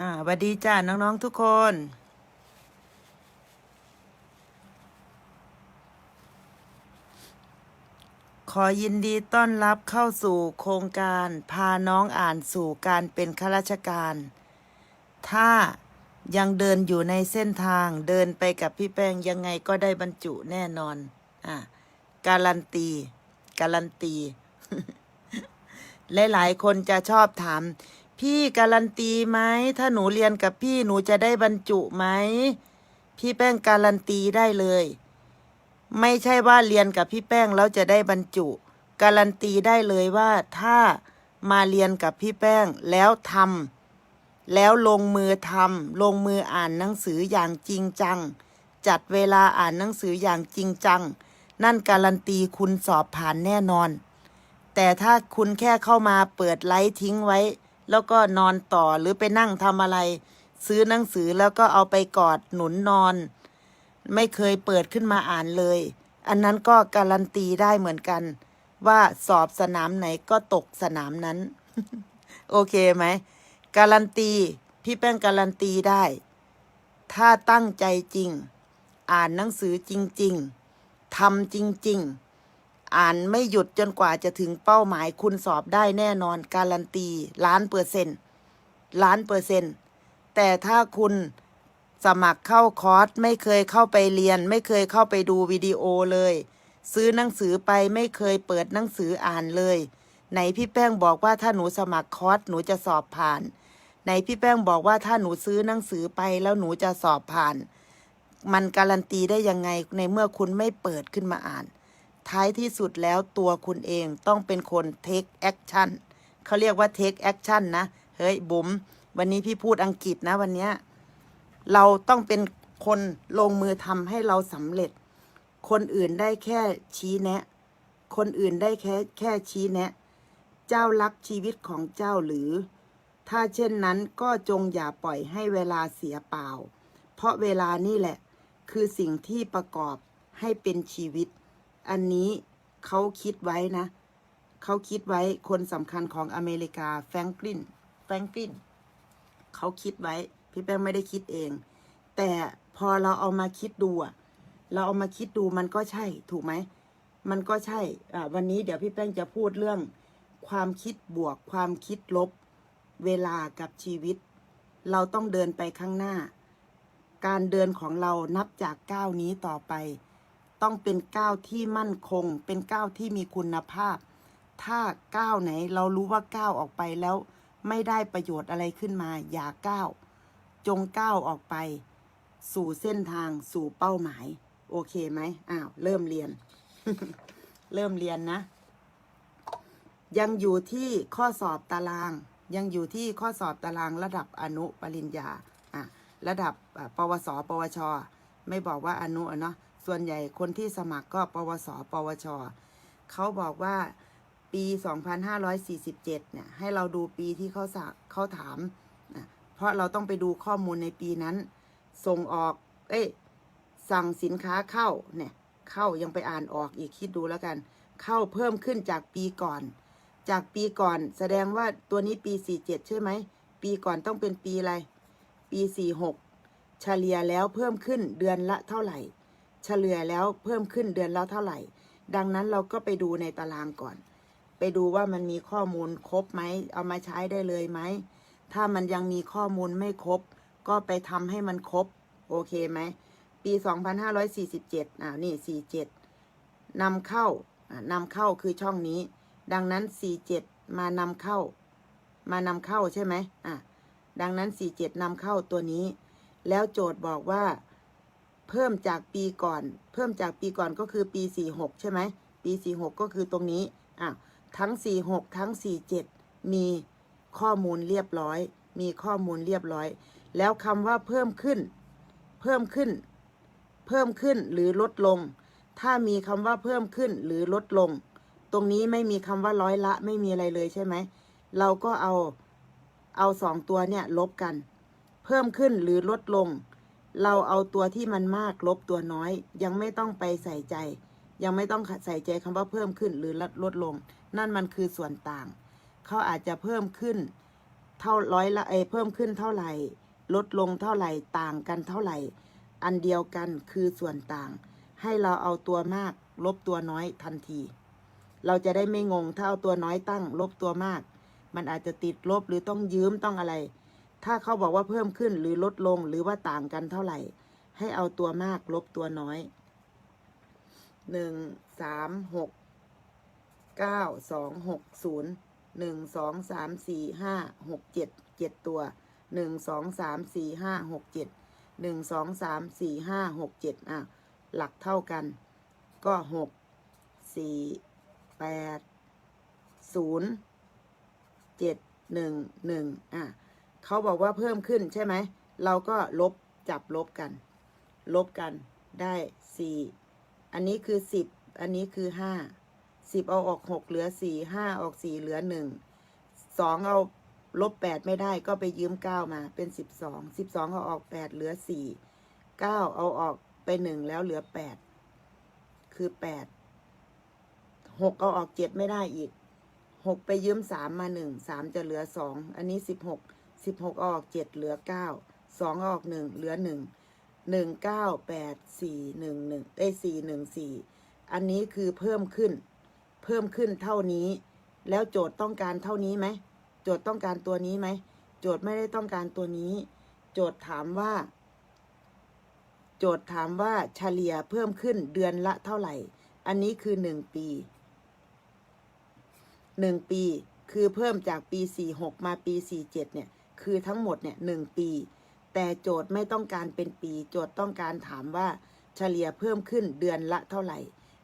อ่าสวัสดีจ้าน้องๆทุกคน ขอยินดีต้อนรับเข้าสู่โครงการพาน้องอ่านสู่การเป็นข้าราชการ ถ้ายังเดินอยู่ในเส้นทางเดินไปกับพี่แป้งยังไงก็ได้บรรจุแน่นอน อะการันตี การันตี หลาย ๆ คนจะชอบถาม พี่การันตีไหมถ้าหนูเรียนกับพี่หนูจะได้บรรจุไหมพี่แป้งการันตีได้เลย ไม่ใช่ว่าเรียนกับพี่แป้งแล้วจะได้บรรจุ การันตีได้เลยว่าถ้ามาเรียนกับพี่แป้งแล้วทำแล้วลงมือทำลงมืออ่านหนังสืออย่างจริงจัง จัดเวลาอ่านหนังสืออย่างจริงจัง นั่นการันตีคุณสอบผ่านแน่นอน แต่ถ้าคุณแค่เข้ามาเปิดไลท์ทิ้งไว้ แล้วก็นอนต่อหรือไปนั่งทำอะไร ซื้อหนังสือแล้วก็เอาไปกอดหนุนนอน ไม่เคยเปิดขึ้นมาอ่านเลย อันนั้นก็การันตีได้เหมือนกัน ว่าสอบสนามไหนก็ตกสนามนั้น โอเคไหมการันตี พี่แป้งการันตีได้ ถ้าตั้งใจจริง อ่านหนังสือจริง ๆทำจริง ๆ อ่านไม่หยุดจนกว่าจะถึงเป้าหมายคุณสอบได้แน่นอนการันตีล้านเปอร์เซ็นต์ล้านเปอร์เซ็นต์แต่ถ้าคุณสมัครเข้าคอร์สไม่เคยเข้าไปเรียน ไม่เคยเข้าไปดูวิดีโอเลย ซื้อหนังสือไปไม่เคยเปิดหนังสืออ่านเลย ไหนพี่แป้งบอกว่าถ้าหนูสมัครคอร์สหนูจะสอบผ่าน ไหนพี่แป้งบอกว่าถ้าหนูซื้อหนังสือไปแล้วหนูจะสอบผ่าน มันการันตีได้ยังไงในเมื่อคุณไม่เปิดขึ้นมาอ่าน ท้ายที่สุดแล้วตัวคุณเองต้องเป็นคน take action เขาเรียกว่า take action นะ เฮ้ยบุ๋มวันนี้พี่พูดอังกฤษนะวันนี้เราต้องเป็นคนลงมือทำให้เราสำเร็จ คนอื่นได้แค่ชี้แนะ คนอื่นได้แค่แค่ชี้แนะ เจ้ารักชีวิตของเจ้าหรือ ถ้าเช่นนั้นก็จงอย่าปล่อยให้เวลาเสียเปล่า เพราะเวลานี่แหละ คือสิ่งที่ประกอบให้เป็นชีวิต อันนี้เขาคิดไว้นะ เขาคิดไว้คนสำคัญของอเมริกาแฟรงกลินแฟรงกลินเขาคิดไว้ พี่แป้งไม่ได้คิดเอง แต่พอเราเอามาคิดดูอะเราเอามาคิดดูมันก็ใช่ถูกไหม มันก็ใช่อ่าวันนี้เดี๋ยวพี่แป้งจะพูดเรื่อง ความคิดบวก ความคิดลบ เวลากับชีวิต เราต้องเดินไปข้างหน้า การเดินของเรานับจากก้าวนี้ต่อไป ต้องเป็นก้าวที่มั่นคง เป็นก้าวที่มีคุณภาพ ถ้าก้าวไหนเรารู้ว่าก้าวออกไปแล้วไม่ได้ประโยชน์อะไรขึ้นมา อย่าก้าว จงก้าวออกไป สู่เส้นทางสู่เป้าหมาย โอเคไหมอ้าวเริ่มเรียน เริ่มเรียนนะ ยังอยู่ที่ข้อสอบตาราง ยังอยู่ที่ข้อสอบตารางระดับอนุปริญญาอะระดับปวส ปวช ไม่บอกว่าอนุเนาะ ส่วนใหญ่คนที่สมัครก็ปวส ปวช เขาบอกว่าปี 2547 เนี่ย ให้เราดูปีที่เขาสักเขาถามนะเพราะเราต้องไปดูข้อมูลในปีนั้น ส่งออก เอ้ย สั่งสินค้าเข้า เนี่ย เข้ายังไปอ่านออกอีกคิดดูแล้วกัน เข้าเพิ่มขึ้นจากปีก่อน จากปีก่อนแสดงว่าตัวนี้ปี 47 ใช่ไหม ปีก่อนต้องเป็นปีอะไร ปี 46 เฉลี่ยแล้วเพิ่มขึ้นเดือนละเท่าไหร่ เฉลี่ยแล้วเพิ่มขึ้นเดือนและเท่าไหร่ ดังนั้นเราก็ไปดูในตารางก่อน ไปดูว่ามันมีข้อมูลครบไหม เอามาใช้ได้เลยไหม ถ้ามันยังมีข้อมูลไม่ครบ ก็ไปทำให้มันครบ โอเคไหม ปี 2547อ่านี่ 47นำเข้าอ่านำเข้าคือช่องนี้ ดังนั้น 47 มานำเข้า มานำเข้าใช่ไหมอะดังนั้น 47นำเข้าตัวนี้ แล้วโจทย์บอกว่า เพิ่มจากปีก่อน เพิ่มจากปีก่อนก็คือปี46ใช่ไหม ปี46ก็คือตรงนี้อะทั้ง46ทั้ง47มีข้อมูลเรียบร้อย มีข้อมูลเรียบร้อย แล้วคำว่าเพิ่มขึ้น เพิ่มขึ้น เพิ่มขึ้นหรือลดลง ถ้ามีคำว่าเพิ่มขึ้นหรือลดลง ตรงนี้ไม่มีคำว่าร้อยละไม่มีอะไรเลยใช่ไหม เราก็เอา เอาสองตัวเนี่ยลบกัน เพิ่มขึ้นหรือลดลง เราเอาตัวที่มันมากลบตัวน้อย ยังไม่ต้องไปใส่ใจ ยังไม่ต้องใส่ใจคำว่าเพิ่มขึ้นหรือลดลดลง นั่นมันคือส่วนต่าง เขาอาจจะเพิ่มขึ้น เท่าร้อยละเอเพิ่มขึ้นเท่าไหร่ ลดลงเท่าไหร่ต่างกันเท่าไหร่ อันเดียวกันคือส่วนต่าง ให้เราเอาตัวมาก ลบตัวน้อยทันที เราจะได้ไม่งงถ้าเอาตัวน้อยตั้ง ลบตัวมาก มันอาจจะติดลบหรือต้องยืมต้องอะไร ถ้าเขาบอกว่าเพิ่มขึ้นหรือลดลงหรือว่าต่างกันเท่าไหร่ ให้เอาตัวมากลบตัวน้อยหนึ่งสามหกเก้าสองหกศูนย์หนึ่งสองสามสี่ห้าหกเจ็ดเจ็ดตัวหนึ่งสองสามสี่ห้าหกเจ็ดหนึ่งสองสามสี่ห้าหกเจ็ดอะ หลักเท่ากัน ก็หกสี่แปดศูนย์เจ็ดหนึ่งหนึ่งอะ เขาบอกว่าเพิ่มขึ้นใช่ไหม เราก็ลบจับลบกัน ลบกันได้สี่อันนี้คือสิบอันนี้คือห้าสิบเอาออกหกเหลือสี่ห้าออกสี่เหลือหนึ่งสองเอาลบแปดไม่ได้ก็ไปยืมเก้ามาเป็นสิบสองสิบสองเอาออกแปดเหลือสี่เก้าเอาออกไปหนึ่งแล้วเหลือแปดคือแปดหกเอาออกเจ็ดไม่ได้อีกหกไปยืมสามมาหนึ่งสามจะเหลือสองอันนี้สิบหก สิบหกออกเจ็ดเหลือเก้าสองอออกหนึ่งเหลือหนึ่งหนึ่งเก้าแปดสี่หนึ่งหนึ่งเอ้สี่หนึ่งสี่อันนี้คือเพิ่มขึ้น เพิ่มขึ้นเท่านี้ แล้วโจทย์ต้องการเท่านี้ไหมโจทย์ต้องการตัวนี้ไหมโจทย์ไม่ได้ต้องการตัวนี้ โจทย์ถามว่า โจทย์ถามว่าเฉลี่ยเพิ่มขึ้นเดือนละเท่าไหร่ อันนี้คือหนึ่งปีหนึ่งปีคือเพิ่มจากปีสี่หกมาปีสี่เจ็ดเนี่ย คือทั้งหมดเนี่ยหนึ่งปี แต่โจทย์ไม่ต้องการเป็นปี โจทย์ต้องการถามว่าเฉลี่ยเพิ่มขึ้นเดือนละเท่าไหร่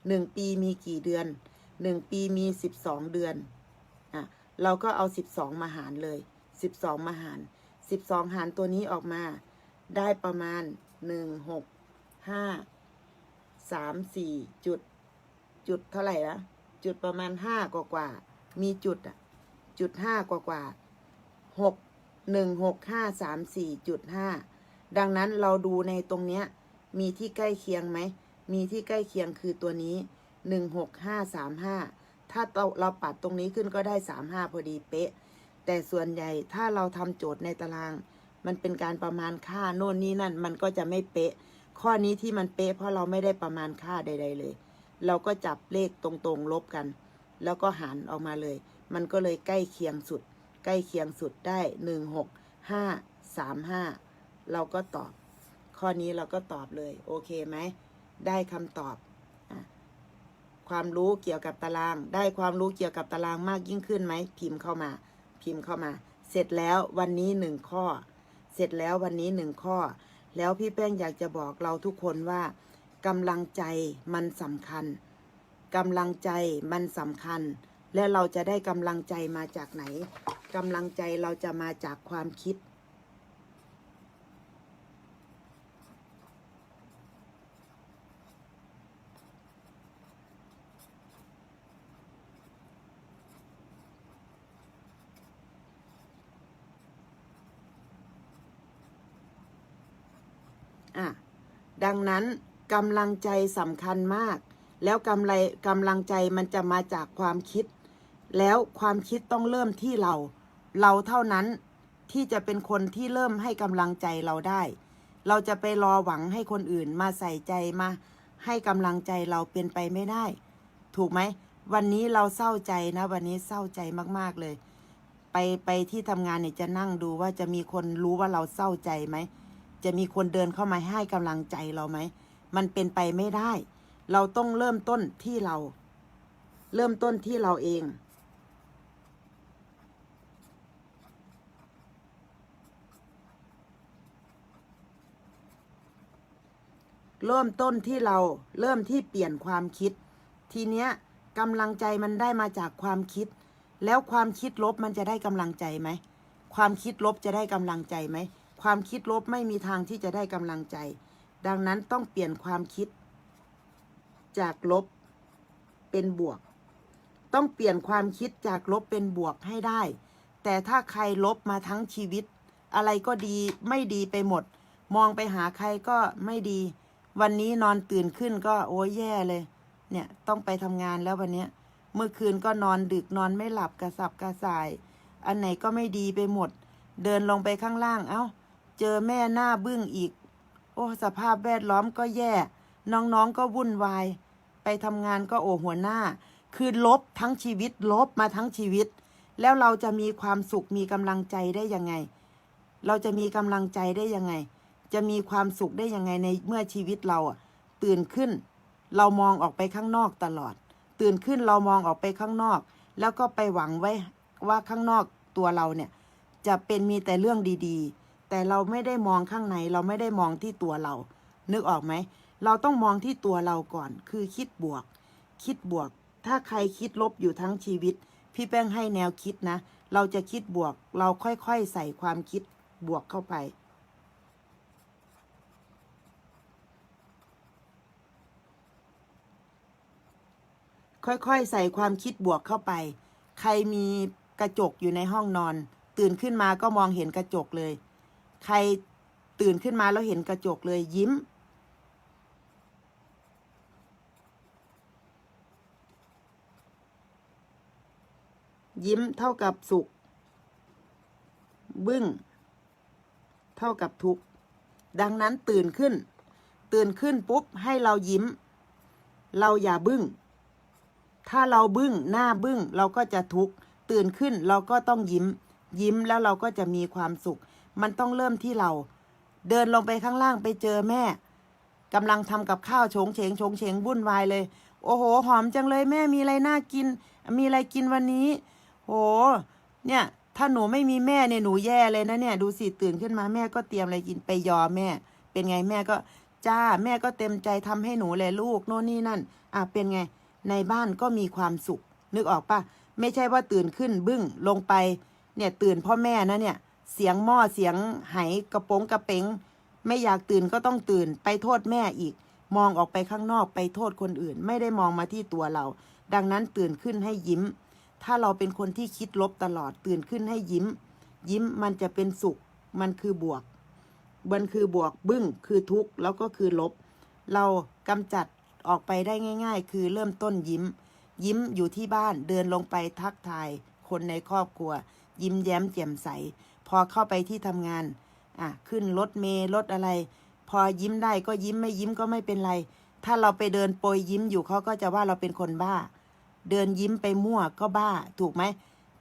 หนึ่งปีมีกี่เดือนหนึ่งปีมีสิบสองเดือนอะเราก็เอาสิบสองมาหารเลยสิบสองมาหารสิบสองหารตัวนี้ออกมา ได้ประมาณหนึ่งหกห้าสามสี่จุด จุดเท่าไหร่นะจุดประมาณห้ากว่ากว่า มีจุดอะจุดห้ากว่ากว่าหก หนึ่งหกห้าสามสี่จุดห้าดังนั้นเราดูในตรงเนี้ย มีที่ใกล้เคียงไหม มีที่ใกล้เคียงคือตัวนี้หนึ่งหกห้าสามห้าถ้าเราเราปัดตรงนี้ขึ้นก็ได้สามห้าพอดีเป๊ะ แต่ส่วนใหญ่ถ้าเราทำโจทย์ในตาราง มันเป็นการประมาณค่าโน่นนี่นั่น มันก็จะไม่เป๊ะ ข้อนี้ที่มันเป๊ะ เพราะเราไม่ได้ประมาณค่าใด ๆ เลย เราก็จับเลขตรงๆลบกัน แล้วก็หารออกมาเลย มันก็เลยใกล้เคียงสุด ใกล้เคียงสุดได้หนึ่งหกห้าสามห้าเราก็ตอบ ข้อนี้เราก็ตอบเลย โอเคไหม ได้คำตอบอความรู้เกี่ยวกับตาราง ได้ความรู้เกี่ยวกับตารางมากยิ่งขึ้นไหม พิมพ์เข้ามา พิมพ์เข้ามา เสร็จแล้ววันนี้หนึ่งข้อ เสร็จแล้ววันนี้หนึ่งข้อ แล้วพี่แป้งอยากจะบอกเราทุกคนว่ากำลังใจมันสำคัญกำลังใจมันสำคัญ และเราจะได้กำลังใจมาจากไหน กำลังใจเราจะมาจากความคิด อะ ดังนั้นกำลังใจสำคัญมาก แล้วกำไรกำลังใจมันจะมาจากความคิด แล้วความคิดต้องเริ่มที่เรา เราเท่านั้นที่จะเป็นคนที่เริ่มให้กำลังใจเราได้ เราจะไปรอหวังให้คนอื่นมาใส่ใจมาให้กำลังใจเราเป็นไปไม่ได้ ถูกไหม วันนี้เราเศร้าใจนะ วันนี้เศร้าใจมากๆเลย ไปไปที่ทำงานเนี่ยจะนั่งดูว่าจะมีคนรู้ว่าเราเศร้าใจไหม จะมีคนเดินเข้ามาให้กำลังใจเราไหม มันเป็นไปไม่ได้ เราต้องเริ่มต้นที่เรา เริ่มต้นที่เราเอง เริ่มต้นที่เราเริ่มที่เปลี่ยนความคิด ทีเนี้ยกำลังใจมันได้มาจากความคิด แล้วความคิดลบมันจะได้กำลังใจไหม ความคิดลบจะได้กำลังใจไหม ความคิดลบไม่มีทางที่จะได้กำลังใจ ดังนั้นต้องเปลี่ยนความคิด จากลบเป็นบวก ต้องเปลี่ยนความคิดจากลบเป็นบวกให้ได้ แต่ถ้าใครลบมาทั้งชีวิต อะไรก็ดีไม่ดีไปหมด มองไปหาใครก็ไม่ดี วันนี้นอนตื่นขึ้นก็โอ้ยแย่เลย เนี่ยต้องไปทำงานแล้ววันเนี้ย เมื่อคืนก็นอนดึกนอนไม่หลับกระสับกระส่าย อันไหนก็ไม่ดีไปหมด เดินลงไปข้างล่างเอ้า เจอแม่หน้าบึ้งอีก โอ้สภาพแวดล้อมก็แย่ น้องๆก็วุ่นวาย ไปทำงานก็โอหัวหน้า คือลบทั้งชีวิตลบมาทั้งชีวิต แล้วเราจะมีความสุขมีกำลังใจได้ยังไง เราจะมีกำลังใจได้ยังไง จะมีความสุขได้ยังไงในเมื่อชีวิตเราอะตื่นขึ้น เรามองออกไปข้างนอกตลอด ตื่นขึ้นเรามองออกไปข้างนอก แล้วก็ไปหวังไว้ว่าข้างนอกตัวเราเนี่ย จะเป็นมีแต่เรื่องดีๆ แต่เราไม่ได้มองข้างใน เราไม่ได้มองที่ตัวเรา นึกออกไหม เราต้องมองที่ตัวเราก่อน คือคิดบวก คิดบวก ถ้าใครคิดลบอยู่ทั้งชีวิต พี่แป้งให้แนวคิดนะ เราจะคิดบวก เราค่อยๆใส่ความคิดบวกเข้าไป ค่อยๆ ใส่ความคิดบวกเข้าไป ใครมีกระจกอยู่ในห้องนอน ตื่นขึ้นมาก็มองเห็นกระจกเลย ใครตื่นขึ้นมาแล้วเห็นกระจกเลยยิ้ม ยิ้มเท่ากับสุข บึ้ง เท่ากับทุกข์ ดังนั้นตื่นขึ้น ตื่นขึ้นปุ๊บให้เรายิ้ม เราอย่าบึ้ง ถ้าเราบึ้งหน้าบึ้งเราก็จะทุกข์ตื่นขึ้นเราก็ต้องยิ้ม ยิ้มแล้วเราก็จะมีความสุข มันต้องเริ่มที่เรา เดินลงไปข้างล่างไปเจอแม่กำลังทำกับข้าวโฉงเฉงโฉงเฉงวุ่นวายเลย โอ้โห หอมจังเลยแม่มีอะไรน่ากิน มีอะไรกินวันนี้ โห เนี่ย ถ้าหนูไม่มีแม่เนี่ยหนูแย่เลยนะเนี่ย ดูสิตื่นขึ้นมาแม่ก็เตรียมอะไรกินไปยอแม่ เป็นไงแม่ก็จ้าแม่ก็เต็มใจทำให้หนูเลยลูกโน่นนี่นั่น อะเป็นไง ในบ้านก็มีความสุข นึกออกปะไม่ใช่ว่าตื่นขึ้นบึ้งลงไป เนี่ยตื่นพ่อแม่นะเนี่ย เสียงหม้อเสียงไหกระโปงกระเป๋งไม่อยากตื่นก็ต้องตื่นไปโทษแม่อีก มองออกไปข้างนอกไปโทษคนอื่น ไม่ได้มองมาที่ตัวเรา ดังนั้นตื่นขึ้นให้ยิ้ม ถ้าเราเป็นคนที่คิดลบตลอดตื่นขึ้นให้ยิ้ม ยิ้มมันจะเป็นสุข มันคือบวกมันคือบวกบึ้งคือทุกข์แล้วก็คือลบ เรากำจัด ออกไปได้ง่าย ๆ คือเริ่มต้นยิ้ม ยิ้มอยู่ที่บ้านเดินลงไปทักทาย คนในครอบครัว ยิ้มแย้มแจ่มใส พอเข้าไปที่ทำงานอะขึ้นรถเมล์รถอะไร พอยิ้มได้ก็ยิ้มไม่ยิ้มก็ไม่เป็นไร ถ้าเราไปเดินโปรยยิ้มอยู่เขาก็จะว่าเราเป็นคนบ้า เดินยิ้มไปมั่วก็บ้า ถูกไหม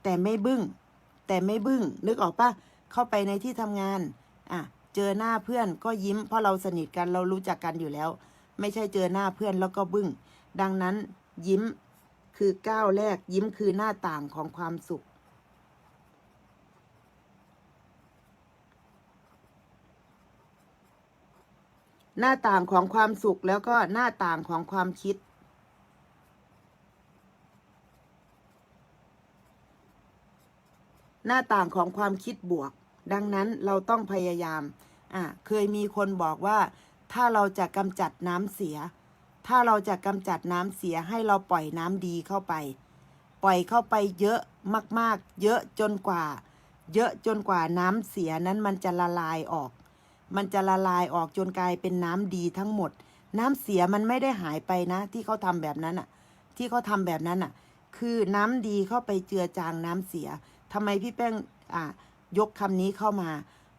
แต่ไม่บึ้ง แต่ไม่บึ้ง นึกออกปะเข้าไปในที่ทำงานอะเจอหน้าเพื่อนก็ยิ้ม เพราะเราสนิทกันเรารู้จักกันอยู่แล้ว ไม่ใช่เจอหน้าเพื่อนแล้วก็บึ้ง ดังนั้นยิ้มคือก้าวแรก ยิ้มคือหน้าต่างของความสุข หน้าต่างของความสุขแล้วก็หน้าต่างของความคิดหน้าต่างของความคิดบวก ดังนั้นเราต้องพยายาม อะ เคยมีคนบอกว่า ถ้าเราจะกำจัดน้ำเสีย ถ้าเราจะกำจัดน้ำเสียให้เราปล่อยน้ำดีเข้าไป ปล่อยเข้าไปเยอะมากๆ เยอะจนกว่า เยอะจนกว่าน้ำเสียนั้นมันจะละลายออก มันจะละลายออกจนกลายเป็นน้ำดีทั้งหมด น้ำเสียมันไม่ได้หายไปนะ ที่เขาทำแบบนั้นอะ ที่เขาทำแบบนั้นอะ คือน้ำดีเข้าไปเจือจางน้ำเสียทำไมพี่แป้งอะยกคำนี้เข้ามา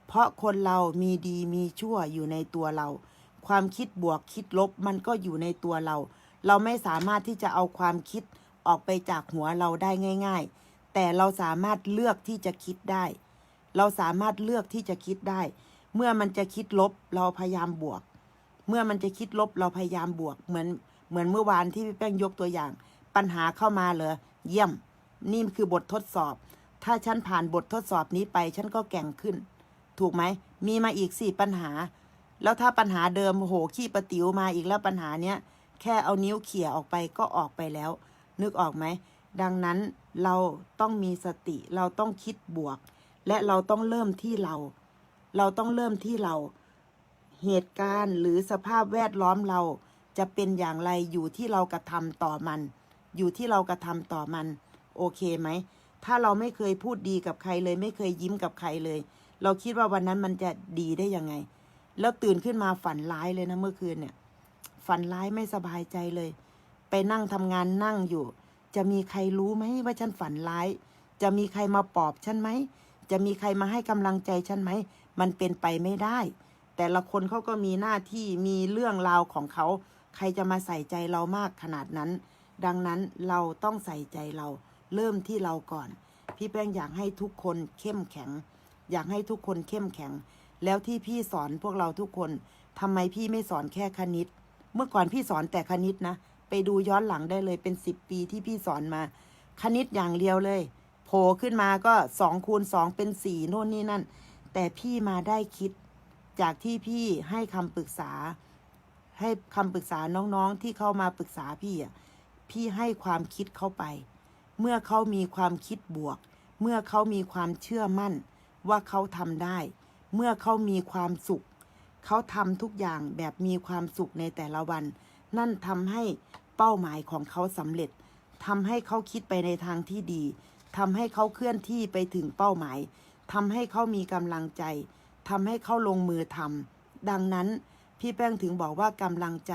เพราะคนเรามีดีมีชั่วอยู่ในตัวเรา ความคิดบวกคิดลบมันก็อยู่ในตัวเรา เราไม่สามารถที่จะเอาความคิดออกไปจากหัวเราได้ง่าย ๆ แต่เราสามารถเลือกที่จะคิดได้ เราสามารถเลือกที่จะคิดได้ เมื่อมันจะคิดลบเราพยายามบวก เมื่อมันจะคิดลบเราพยายามบวก เหมือนเหมือนเมื่อวานที่พี่แป้งยกตัวอย่าง ปัญหาเข้ามาเลยเยี่ยม นี่คือบททดสอบ ถ้าฉันผ่านบททดสอบนี้ไป ฉันก็แก่งขึ้น ถูกไหม มีมาอีกสี่ปัญหา แล้วถ้าปัญหาเดิมโหขี้ประติ๋วมาอีกแล้วปัญหาเนี้ยแค่เอานิ้วเขี่ยออกไปก็ออกไปแล้ว นึกออกไหม ดังนั้นเราต้องมีสติเราต้องคิดบวก และเราต้องเริ่มที่เรา เราต้องเริ่มที่เรา เหตุการณ์หรือสภาพแวดล้อมเราจะเป็นอย่างไรอยู่ที่เรากระทำต่อมัน อยู่ที่เรากระทำต่อมัน โอเคไหม ถ้าเราไม่เคยพูดดีกับใครเลย ไม่เคยยิ้มกับใครเลย เราคิดว่าวันนั้นมันจะดีได้ยังไง แล้วตื่นขึ้นมาฝันร้ายเลยนะเมื่อคืนเนี่ย ฝันร้ายไม่สบายใจเลย ไปนั่งทำงานนั่งอยู่ จะมีใครรู้ไหมว่าฉันฝันร้าย จะมีใครมาปอบฉันไหม จะมีใครมาให้กำลังใจฉันไหม มันเป็นไปไม่ได้ แต่ละคนเขาก็มีหน้าที่มีเรื่องราวของเขา ใครจะมาใส่ใจเรามากขนาดนั้น ดังนั้นเราต้องใส่ใจเรา เริ่มที่เราก่อน พี่แป้งอยากให้ทุกคนเข้มแข็ง อยากให้ทุกคนเข้มแข็ง แล้วที่พี่สอนพวกเราทุกคนทำไมพี่ไม่สอนแค่คณิต เมื่อก่อนพี่สอนแต่คณิตนะ ไปดูย้อนหลังได้เลยเป็นสิบปีที่พี่สอนมา คณิตอย่างเดียวเลยโผล่ขึ้นมาก็สองคูณสองเป็นสี่โน่นนี่นั่น แต่พี่มาได้คิด จากที่พี่ให้คำปรึกษา ให้คำปรึกษาน้องๆที่เข้ามาปรึกษาพี่อะพี่ให้ความคิดเข้าไป เมื่อเขามีความคิดบวก เมื่อเขามีความเชื่อมั่นว่าเขาทำได้ เมื่อเขามีความสุข เขาทำทุกอย่างแบบมีความสุขในแต่ละวัน นั่นทำให้เป้าหมายของเขาสำเร็จทำให้เขาคิดไปในทางที่ดีทำให้เขาเคลื่อนที่ไปถึงเป้าหมายทำให้เขามีกำลังใจทำให้เขาลงมือทำดังนั้นพี่แป้งถึงบอกว่ากำลังใจ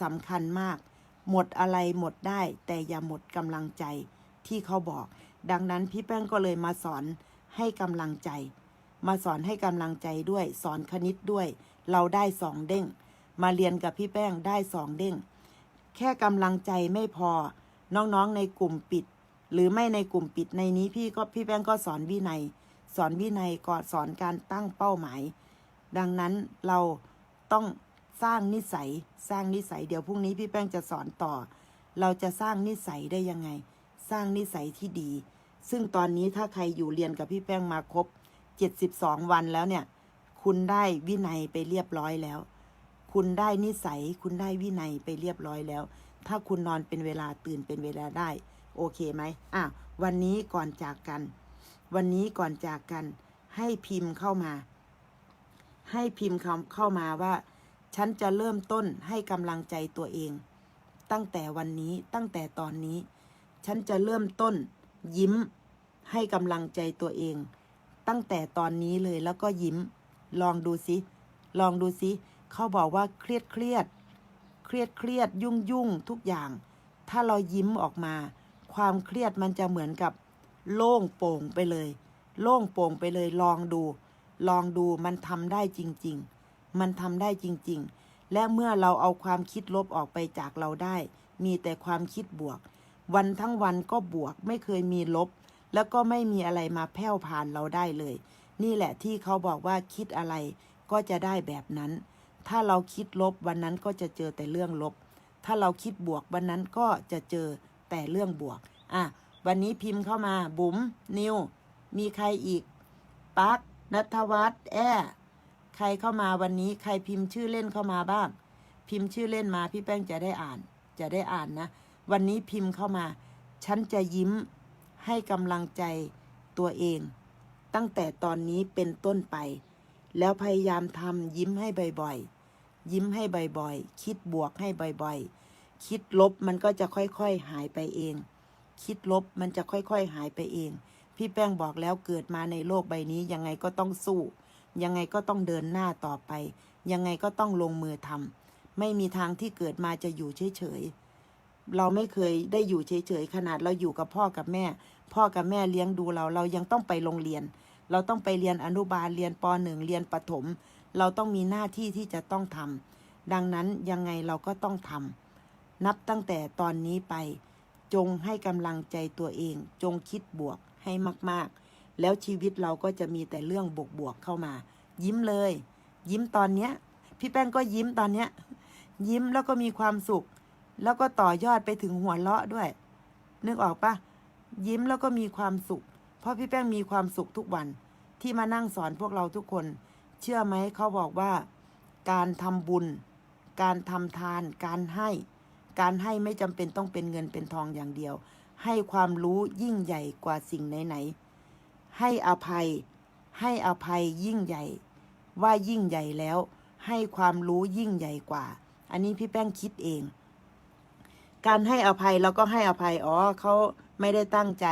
สำคัญมาก หมดอะไรหมดได้ แต่อย่าหมดกำลังใจที่เขาบอก ดังนั้นพี่แป้งก็เลยมาสอนให้กำลังใจ มาสอนให้กำลังใจด้วย สอนคณิตด้วย เราได้สองเด้ง มาเรียนกับพี่แป้งได้สองเด้ง แค่กำลังใจไม่พอ น้องๆในกลุ่มปิด หรือไม่ในกลุ่มปิดในนี้พี่ก็พี่แป้งก็สอนวินัย สอนวินัยก็สอนการตั้งเป้าหมาย ดังนั้นเราต้องสร้างนิสัย สร้างนิสัยเดี๋ยวพรุ่งนี้พี่แป้งจะสอนต่อ เราจะสร้างนิสัยได้ยังไง สร้างนิสัยที่ดี ซึ่งตอนนี้ถ้าใครอยู่เรียนกับพี่แป้งมาครบ 72วันแล้วเนี่ย คุณได้วินัยไปเรียบร้อยแล้ว คุณได้นิสัย คุณได้วินัยไปเรียบร้อยแล้ว ถ้าคุณนอนเป็นเวลาตื่นเป็นเวลาได้ โอเคไหมอะวันนี้ก่อนจากกัน วันนี้ก่อนจากกัน ให้พิมพ์เข้ามา ให้พิมพ์คำเข้ามาว่า ฉันจะเริ่มต้นให้กำลังใจตัวเอง ตั้งแต่วันนี้ตั้งแต่ตอนนี้ ฉันจะเริ่มต้น ยิ้มให้กำลังใจตัวเอง ตั้งแต่ตอนนี้เลยแล้วก็ยิ้ม ลองดูสิ ลองดูสิเขาบอกว่าเครียดเครียด เครียดเครียดยุ่งยุ่งทุกอย่าง ถ้าเรายิ้มออกมา ความเครียดมันจะเหมือนกับ โล่งโป่งไปเลย โล่งโป่งไปเลยลองดู ลองดูมันทำได้จริง ๆ มันทำได้จริง ๆ และเมื่อเราเอาความคิดลบออกไปจากเราได้ มีแต่ความคิดบวก วันทั้งวันก็บวกไม่เคยมีลบ แล้วก็ไม่มีอะไรมาแผ่วผ่านเราได้เลย นี่แหละที่เขาบอกว่าคิดอะไรก็จะได้แบบนั้น ถ้าเราคิดลบวันนั้นก็จะเจอแต่เรื่องลบ ถ้าเราคิดบวกวันนั้นก็จะเจอแต่เรื่องบวก อะ วันนี้พิมพ์เข้ามา บุ๋ม นิว มีใครอีก ปักนัทวัฒน์แอใครเข้ามาวันนี้ ใครพิมพ์ชื่อเล่นเข้ามาบ้าง พิมพ์ชื่อเล่นมาพี่แป้งจะได้อ่าน จะได้อ่านนะ วันนี้พิมพ์เข้ามา ฉันจะยิ้ม ให้กำลังใจตัวเอง ตั้งแต่ตอนนี้เป็นต้นไป แล้วพยายามทำยิ้มให้บ่อยๆ ยิ้มให้บ่อยๆ คิดบวกให้บ่อยๆ คิดลบมันก็จะค่อยๆหายไปเอง คิดลบมันจะค่อยๆหายไปเอง พี่แป้งบอกแล้วเกิดมาในโลกใบนี้ยังไงก็ต้องสู้ ยังไงก็ต้องเดินหน้าต่อไป ยังไงก็ต้องลงมือทำไม่มีทางที่เกิดมาจะอยู่เฉยๆเราไม่เคยได้อยู่เฉยๆขนาดเราอยู่กับพ่อกับแม่ พ่อกับแม่เลี้ยงดูเรา เรายังต้องไปโรงเรียน เราต้องไปเรียนอนุบาลเรียนปหนึ่งเรียนประถม เราต้องมีหน้าที่ที่จะต้องทำดังนั้นยังไงเราก็ต้องทำนับตั้งแต่ตอนนี้ไป จงให้กำลังใจตัวเอง จงคิดบวกให้มากๆ แล้วชีวิตเราก็จะมีแต่เรื่องบวกๆเข้ามา ยิ้มเลย ยิ้มตอนเนี้ย พี่แป้งก็ยิ้มตอนเนี้ย ยิ้มแล้วก็มีความสุข แล้วก็ต่อยอดไปถึงหัวเราะด้วย นึกออกปะ ยิ้มแล้วก็มีความสุข เพราะพี่แป้งมีความสุขทุกวันที่มานั่งสอนพวกเราทุกคน เชื่อไหมเขาบอกว่า การทำบุญ การทำทาน การให้ การให้ไม่จำเป็นต้องเป็นเงินเป็นทองอย่างเดียว ให้ความรู้ยิ่งใหญ่กว่าสิ่งไหนๆให้อภัย ให้อภัยยิ่งใหญ่ ว่ายิ่งใหญ่แล้ว ให้ความรู้ยิ่งใหญ่กว่า อันนี้พี่แป้งคิดเอง การให้อภัยเราก็ให้อภัยอ๋อเขา ไม่ได้ตั้งใจ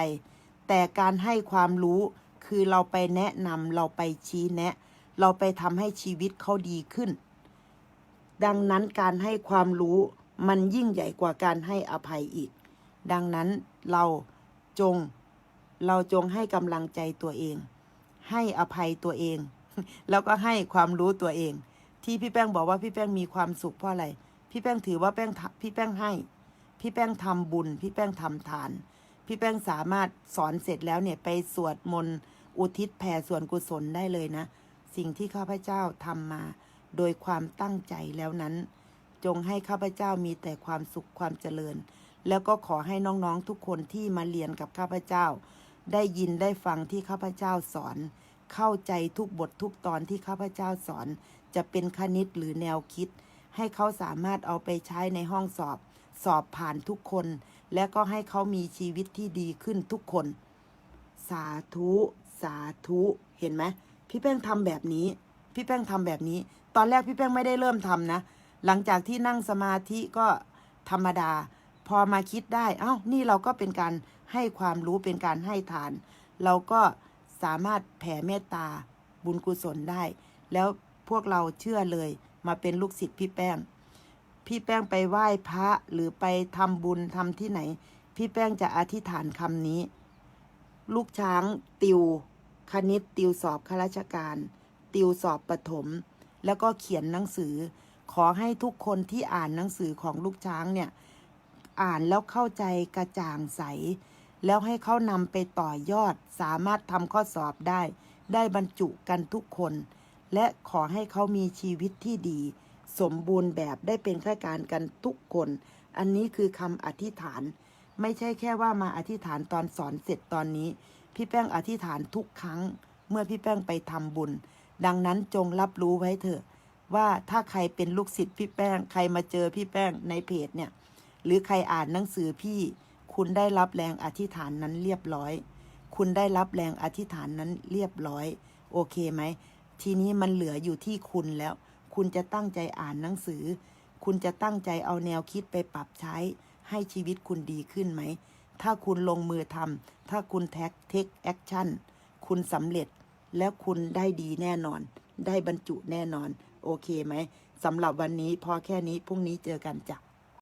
แต่การให้ความรู้คือเราไปแนะนำเราไปชี้แนะ เราไปทำให้ชีวิตเขาดีขึ้น ดังนั้นการให้ความรู้มันยิ่งใหญ่กว่าการให้อภัยอีก ดังนั้นเราจงเราจงให้กำลังใจตัวเอง ให้อภัยตัวเอง แล้วก็ให้ความรู้ตัวเอง ที่พี่แป้งบอกว่าพี่แป้งมีความสุขเพราะอะไร พี่แป้งถือว่าแป้งพี่แป้งให้ พี่แป้งทำบุญ พี่แป้งทำทาน พี่แป้งสามารถสอนเสร็จแล้วเนี่ยไปสวดมนต์อุทิศแผ่ส่วนกุศลได้เลยนะ สิ่งที่ข้าพเจ้าทำมา โดยความตั้งใจแล้วนั้น จงให้ข้าพเจ้ามีแต่ความสุขความเจริญ แล้วก็ขอให้น้องๆทุกคนที่มาเรียนกับข้าพเจ้า ได้ยินได้ฟังที่ข้าพเจ้าสอน เข้าใจทุกบททุกตอนที่ข้าพเจ้าสอน จะเป็นคณิตหรือแนวคิด ให้เขาสามารถเอาไปใช้ในห้องสอบ สอบผ่านทุกคน และก็ให้เขามีชีวิตที่ดีขึ้นทุกคน สาธุ สาธุ เห็นไหมพี่แป้งทำแบบนี้ พี่แป้งทำแบบนี้ ตอนแรกพี่แป้งไม่ได้เริ่มทำนะ หลังจากที่นั่งสมาธิก็ธรรมดา พอมาคิดได้ เอ้า นี่เราก็เป็นการให้ความรู้เป็นการให้ทาน เราก็สามารถแผ่เมตตาบุญกุศลได้ แล้วพวกเราเชื่อเลยมาเป็นลูกศิษย์พี่แป้ง พี่แป้งไปไหว้พระหรือไปทำบุญทำที่ไหน พี่แป้งจะอธิษฐานคำนี้ ลูกช้างติว คณิตติวสอบข้าราชการ ติวสอบประถม แล้วก็เขียนหนังสือ ขอให้ทุกคนที่อ่านหนังสือของลูกช้างเนี่ยอ่านแล้วเข้าใจกระจ่างใส แล้วให้เขานำไปต่อยอด สามารถทำข้อสอบได้ ได้บรรจุกันทุกคน และขอให้เขามีชีวิตที่ดี สมบูรณ์แบบได้เป็นข้าราชการกันทุกคน อันนี้คือคำอธิษฐาน ไม่ใช่แค่ว่ามาอธิษฐานตอนสอนเสร็จตอนนี้ พี่แป้งอธิษฐานทุกครั้ง เมื่อพี่แป้งไปทำบุญ ดังนั้นจงรับรู้ไว้เถอะ ว่าถ้าใครเป็นลูกศิษย์พี่แป้ง ใครมาเจอพี่แป้งในเพจเนี่ย หรือใครอ่านหนังสือพี่ คุณได้รับแรงอธิษฐานนั้นเรียบร้อย คุณได้รับแรงอธิษฐานนั้นเรียบร้อย โอเคไหมทีนี้มันเหลืออยู่ที่คุณแล้ว คุณจะตั้งใจอ่านหนังสือ คุณจะตั้งใจเอาแนวคิดไปปรับใช้ ให้ชีวิตคุณดีขึ้นไหม ถ้าคุณลงมือทำถ้าคุณแท็กเทคแอคชั่น คุณสำเร็จ แล้วคุณได้ดีแน่นอน ได้บรรจุแน่นอน โอเคไหมสำหรับวันนี้พอแค่นี้พรุ่งนี้เจอกันจ้ะ